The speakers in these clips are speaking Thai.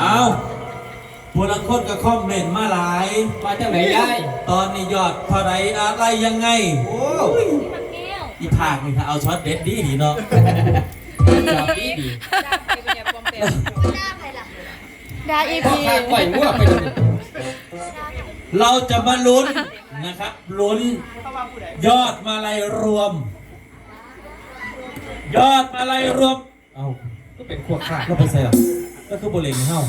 เอาผู้ลังคนก็คอมเมนต์มาหลาย มาจากไหนยายตอนนี้ยอดเท่าไรอะไรยังไง โอ้อีภาคนี่ถ้าเอาช็อตเด็ดดีดีเนาะจอดดีดีดาอีพ่อพีข้าปล่อยมั่วไปเลยเราจะมาลุ้นนะครับลุ้น ยอดมาลัยรวม ยอดมาลัยรวม เอาก็เป็นขวดขาดเราไปใส่หรอ ก็คือโบเลงเฮ้า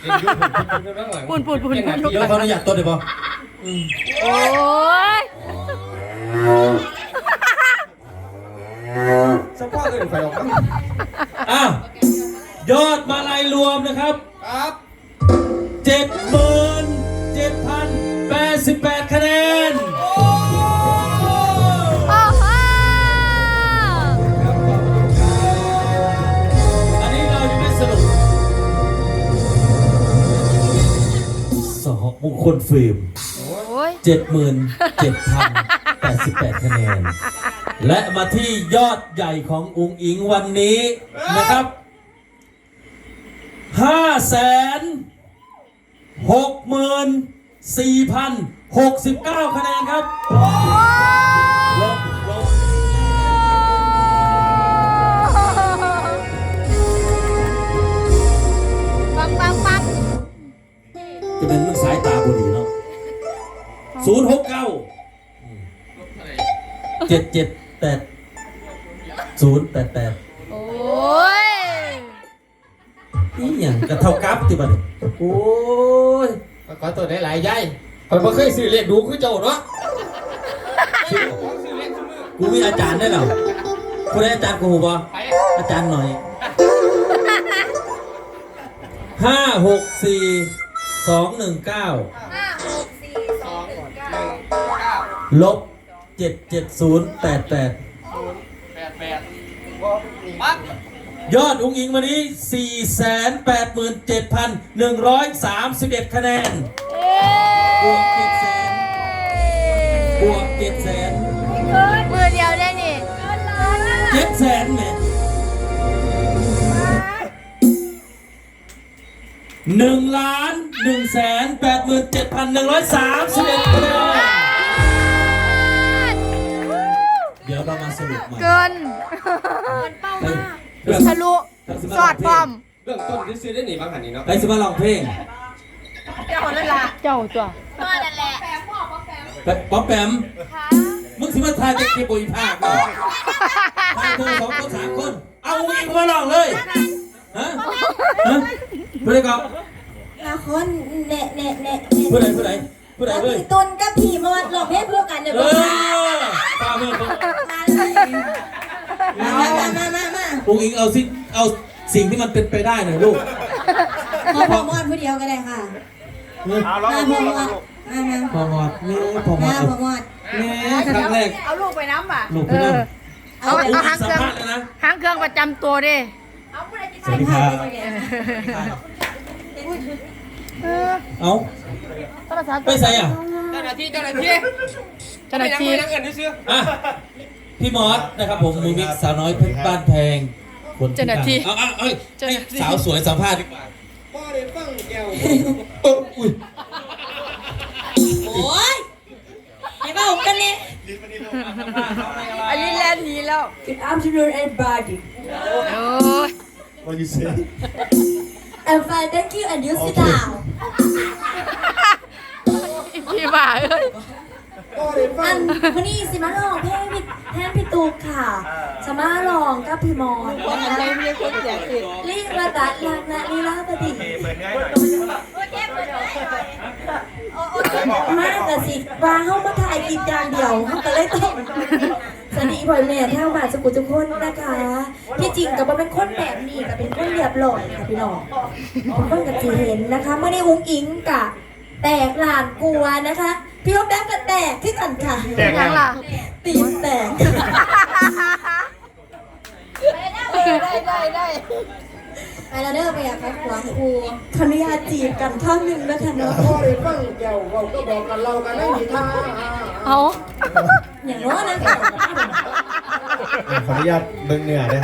เป็นยุคผมเป็นเรื่องหลังปุ่นปุ่นปุ่นปุ่นเดี๋ยวเขาอนุญาตตัวเดี๋ยวบออืมโอ้ยสักพักอื่นไปออกมาอะยอดมาลัยรวมนะครับครับเจ็ดหมื่นเจ็ดพันแปดสิบแปดคะแนน มงคลฟิล์มโอ้ยเจ็ดหมื่นเจ็ดพันแปดสิบแปดคะแนน และมาที่ยอดใหญ่ของอุงอิงวันนี้นะครับห้าแสนหกหมื่นสี่พันหกสิบเก้าคะแนนครับลบลบปังปังปังจะเป็นเรื่องสายตาบดีเนาะ ศูนย์หกเก้าเจ็ดเจ็ดแปดศูนย์แปดแปดโอ้ยนี่อย่างกระเท่ากับที่บัดนี้โอ้ยขอตัวได้หลายยายผมไม่เคยซื้อเลขดูคือเจ้าเนาะซื้อเลขซื้อมือกูมีอาจารย์ได้เหรอกูได้อาจารย์กูบ่ไปอาจารย์หน่อยห้าหกสี่สองหนึ่งเก้า ลบเจ็ดเจ็ดศูนย์แปดแปดแปดแปดปั๊บยอดอุ้งอิงวันนี้ 4 8 7 1 3 1 คะแนน บวกเจ็ดแสนบวกเจ็ดแสนมือเดียวได้นี่เจ็ดแสนแหมหนึ่งล้านหนึ่งแสนแปดหมื่นเจ็ดพันหนึ่งร้อยสามสิบเอ็ดคะแนน เดี๋ยวเรามาสรุปใหม่เกินไปเรื่องทะลุสอดพร้อมเรื่องต้นที่ซื้อได้หนีบางหันนี่เนาะไปสิมาลองเพลงเจ้านั่นแหละเจ้าตัวไปป๊อปแปมมึงสิมาทายจะเก็บบุยภาคเหรอทายเธอสองคนสามคน เอาอุ้งอิงมาลองเลยฮะฮะผู้ใดก่อนละคนเนะเนะเนะผู้ใดผู้ใด ผู้ใดแล้วเลยพี่ตุนกับพี่มอดหลอกให้พูดกันเดี๋ยวเอบอกอตามมามาเลยมามามามามาอุ้งอิงเอาสิเอาสิ่งที่มันเป็นไปได้หน่อยลูกขอพอมอดผู้เดียวก็ได้ค่ะเอาแล้วมาพอมอดมามาพอมอดนี่พอมอมาดพอมอดนี่ครั้งแรกเอาลูกไปน้ำป่ะลูกไปนั่งเอาอุ้งเอาอิหางงสัเคมรื่องภาษณ์แล้วนะหางเครื่องประจำตัวดิสวัสดีครับ เอาโทรศัพท์ไปใส่อะเจ้าหน้าที่เจ้าหน้าที่เจ้าหน้าที่ไม่ยังเงินซื้ออะพี่มอสนะครับผมมือมิกสาวน้อยเพชรบ้านแพงคนพิการเอาเอาเอ้ยให้สาวสวยสัมภาษณ์ดีกว่าพ่อได้ฟังแก้วเอออุ้ยโอ้ยไอ้บ้ากันเนี่ยอันนี้แลนหนีแล้ว Good afternoon everybody โอ้ย What you say? I'm fine thank you and you sit down พี่บ่าเอ้ยอันวันนี้สิมาลองเพลงพี่แทนพี่ตูกค่ะสมาลองกับพี่มอดนะคะลีลาตัดลักนะลีลาปฏิเปิดง่ายหน่อยมากแต่สิว่าเขามาถ่ายคลิปอย่างเดียวเขาก็เลยต้อง สวัสดีพ่อแม่แถวบ้านสกุลทุกคนนะคะ ที่จริงก็บ่เป็นคนแบบนี้ก็เป็นคนเรียบร้อยค่ะพี่น้องทุกคนก็จะเห็นนะคะเมื่อได้อุ้งอิงกะแตกหลานกลัวนะคะ พี่ว่าแบงค์ก็แตกที่กันค่ะแจกยังล่ะตีนแตกได้ได้ได้ไปแล้วเด้อไปอยากไปขวางครูขออนุญาตจีบกันข้างหนึ่งนะคะเนาะพ่อได้ฟังแก้วเราก็บอกกันเรากันได้ดีท่า เอา อย่างน้อยนะคะขออนุญาตเบิ่งเหนือด้ว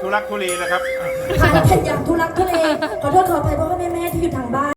ทุลักทุเลนะครับค่ะแต่อย่างทุลักทุเลขอโทษขออภัยพ่อแม่แม่ที่อยู่ทางบ้าน